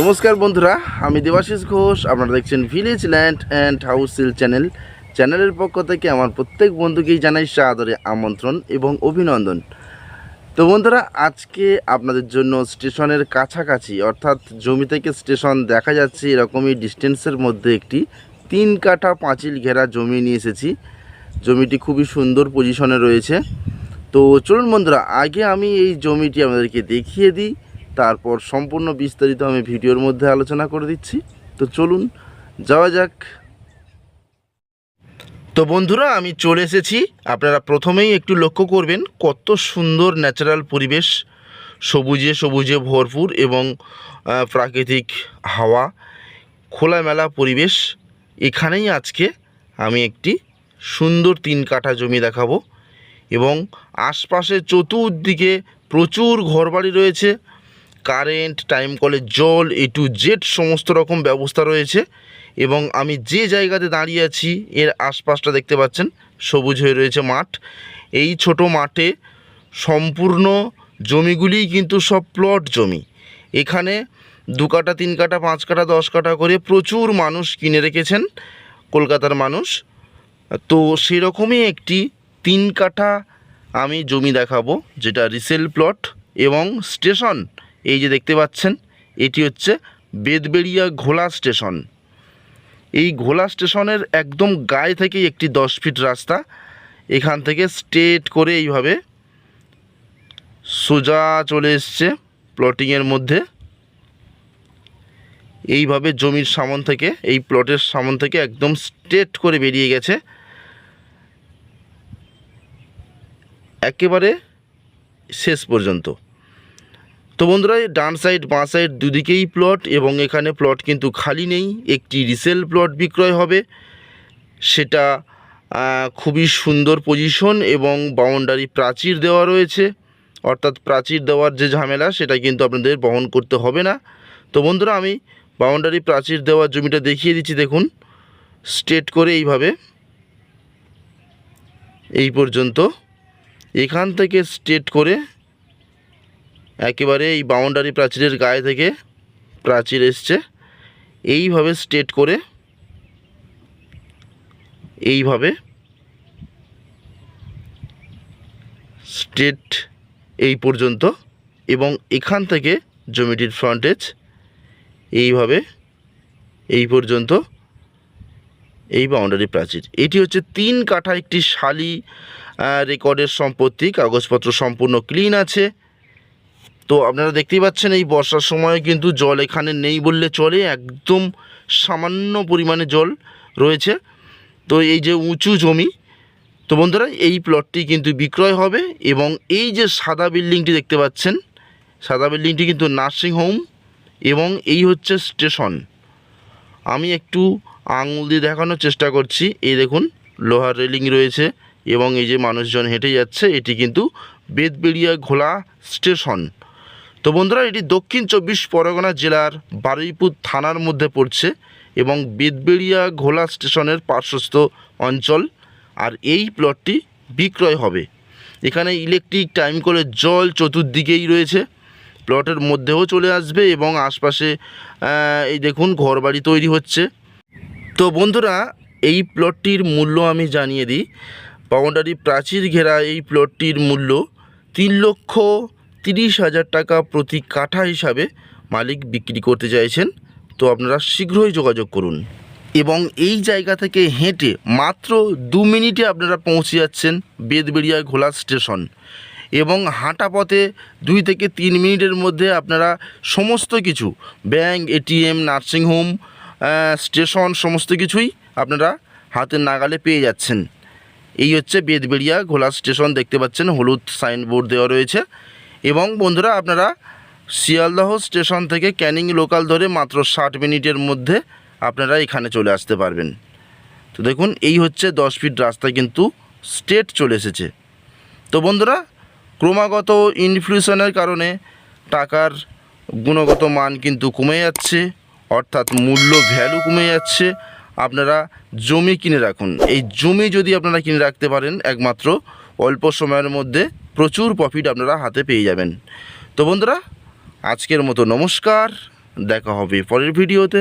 নমস্কার বন্ধুরা, আমি দেবাশিস ঘোষ, আপনারা দেখছেন village land and house sale channel চ্যানেলের পক্ষ থেকে আমার প্রত্যেক বন্ধুকেই জানাই সাদরে আমন্ত্রণ এবং অভিনন্দন। তো বন্ধুরা, আজকে আপনাদের জন্য স্টেশনের কাছাকাছি, অর্থাৎ জমি থেকে স্টেশন দেখা যাচ্ছে, এরকমই ডিস্টেন্সের মধ্যে একটি তিন কাঠা পাঁচিল ঘেরা জমি নিয়ে এসেছি। জমিটি খুবই সুন্দর পজিশনে রয়েছে। তো চলুন বন্ধুরা, আগে আমি এই জমিটি আপনাদেরকে দেখিয়ে দিই। তারপর সম্পূর্ণ বিস্তারিত আমি ভিডিওর মধ্যে আলোচনা করে দিচ্ছি। তো চলুন, যাওয়া যাক। তো বন্ধুরা, আমি চলে এসেছি। আপনারা প্রথমেই একটু লক্ষ্য করবেন কত সুন্দর ন্যাচারাল পরিবেশ। সবুজে সবুজে ভরপুর এবং প্রাকৃতিক হাওয়া, খোলামেলা পরিবেশ। এখানেই আজকে আমি একটি সুন্দর তিন কাঠা জমি দেখাবো এবং আশপাশে চতুর্দিকে প্রচুর ঘরবাড়ি রয়েছে। কারেন্ট টাইম কলের জল এ টু জেড সমস্ত রকম ব্যবস্থা রয়েছে এবং আমি যে জায়গাতে দাঁড়িয়ে আছি, এর আশপাশটা দেখতে পাচ্ছেন, সবুজ হয়ে রয়েছে মাঠ। এই ছোট মাঠে সম্পূর্ণ জমিগুলিই কিন্তু সব প্লট জমি। এখানে দু কাটা, তিন কাটা, পাঁচ কাটা, দশ কাটা করে প্রচুর মানুষ কিনে রেখেছেন, কলকাতার মানুষ। তো সেরকমই একটি তিন কাঠা আমি জমি দেখাবো, যেটা রিসেল প্লট এবং স্টেশন এই যে দেখতে পাচ্ছেন, এটি হচ্ছে বেদবেড়িয়া ঘোলা স্টেশন। এই ঘোলা স্টেশনের একদম গায়ে থেকে একটি দশ ফিট রাস্তা। এখান থেকে স্ট্রেট করে এইভাবে সোজা চলে এসছে প্লটিংয়ের মধ্যে। এইভাবে জমির সামন থেকে, এই প্লটের সামন থেকে একদম স্ট্রেট করে বেরিয়ে গেছে। একেবারে শেষ পর্যন্ত। তো বন্ধুরা ডান সাইড বাঁ সাইড দুদিকেই প্লট এবং এখানে প্লট কিন্তু খালি নেই। একটি রিসেল প্লট বিক্রয় হবে। সেটা খুবই সুন্দর পজিশন এবং বাউন্ডারি প্রাচীর দেওয়া রয়েছে। অর্থাৎ প্রাচীর দেওয়ার যে ঝামেলা, সেটা কিন্তু আপনাদের বহন করতে হবে না। তো বন্ধুরা, আমি বাউন্ডারি প্রাচীর দেওয়ার জমিটা দেখিয়ে দিচ্ছি, দেখুন। স্ট্রেট করে এইভাবে। এই পর্যন্ত। এখান থেকে স্ট্রেট করে একেবারে এই বাউন্ডারি প্রাচীরের গায়ে থেকে প্রাচীর এসছে। এইভাবে স্ট্রেট করে, এইভাবে স্ট্রেট এই পর্যন্ত এবং এখান থেকে জমিটির ফ্রন্টেজ এইভাবে এই পর্যন্ত এই বাউন্ডারি প্রাচীর। এটি হচ্ছে তিন কাঠা একটি শালি রেকর্ডের সম্পত্তি, কাগজপত্র সম্পূর্ণ ক্লিন আছে। তো আপনারা দেখতেই পাচ্ছেন এই বর্ষার সময় কিন্তু জল এখানে নেই বললে চলে, একদম সামান্য পরিমাণে জল রয়েছে। তো এই যে উঁচু জমি, তো বন্ধুরা এই প্লটটি কিন্তু বিক্রয় হবে এবং এই যে সাদা বিল্ডিংটি দেখতে পাচ্ছেন, সাদা বিল্ডিংটি কিন্তু নার্সিং হোম এবং এই হচ্ছে স্টেশন। আমি একটু আঙুল দিয়ে দেখানোর চেষ্টা করছি। এই দেখুন, লোহার রেলিং রয়েছে এবং এই যে মানুষজন হেঁটে যাচ্ছে, এটি কিন্তু বেদবেড়িয়া ঘোলা স্টেশন। তো বন্ধুরা, এটি দক্ষিণ চব্বিশ পরগনা জেলার বারুইপুর থানার মধ্যে পড়ছে এবং বেদবেড়িয়া ঘোলা স্টেশনের পার্শ্বস্থ অঞ্চল। আর এই প্লটটি বিক্রয় হবে। এখানে ইলেকট্রিক টাইম করে জল চতুর্দিকেই রয়েছে। প্লটের মধ্যেও চলে আসবে এবং আশপাশে এই দেখুন, ঘরবাড়ি তৈরি হচ্ছে। তো বন্ধুরা, এই প্লটটির মূল্য আমি জানিয়ে দিই। বাউন্ডারি প্রাচীর ঘেরা এই প্লটটির মূল্য তিন লক্ষ তিরিশ হাজার টাকা প্রতি কাঠা হিসাবে মালিক বিক্রি করতে চাইছেন। তো আপনারা শীঘ্রই যোগাযোগ করুন। এবং এই জায়গা থেকে হেঁটে মাত্র দু মিনিটে আপনারা পৌঁছে যাচ্ছেন বেদবেড়িয়া ঘোলা স্টেশন। এবং হাঁটা পথে দুই থেকে তিন মিনিটের মধ্যে আপনারা সমস্ত কিছু, ব্যাংক এটিএম নার্সিংহোম স্টেশন, সমস্ত কিছুই আপনারা হাতের নাগালে পেয়ে যাচ্ছেন। এই হচ্ছে বেদবেড়িয়া ঘোলা স্টেশন, দেখতে পাচ্ছেন, হলুদ সাইনবোর্ড দেওয়া রয়েছে। এবং বন্ধুরা আপনারা শিয়ালদহ স্টেশন থেকে ক্যানিং লোকাল ধরে মাত্র ষাট মিনিটের মধ্যে আপনারা এখানে চলে আসতে পারবেন। তো দেখুন, এই হচ্ছে দশ ফিট রাস্তা কিন্তু স্টেট চলে এসেছে। তো বন্ধুরা, ক্রমাগত ইনফ্লেশনের কারণে টাকার গুণগত মান কিন্তু কমে যাচ্ছে, অর্থাৎ মূল্য ভ্যালু কমে যাচ্ছে। আপনারা জমি কিনে রাখুন। এই জমি যদি আপনারা কিনে রাখতে পারেন, একমাত্র অল্প সময়ের মধ্যে প্রচুর প্রফিট আপনারা হাতে পেয়ে যাবেন। তো বন্ধুরা, আজকের মতো নমস্কার, দেখা হবে পরের ভিডিওতে।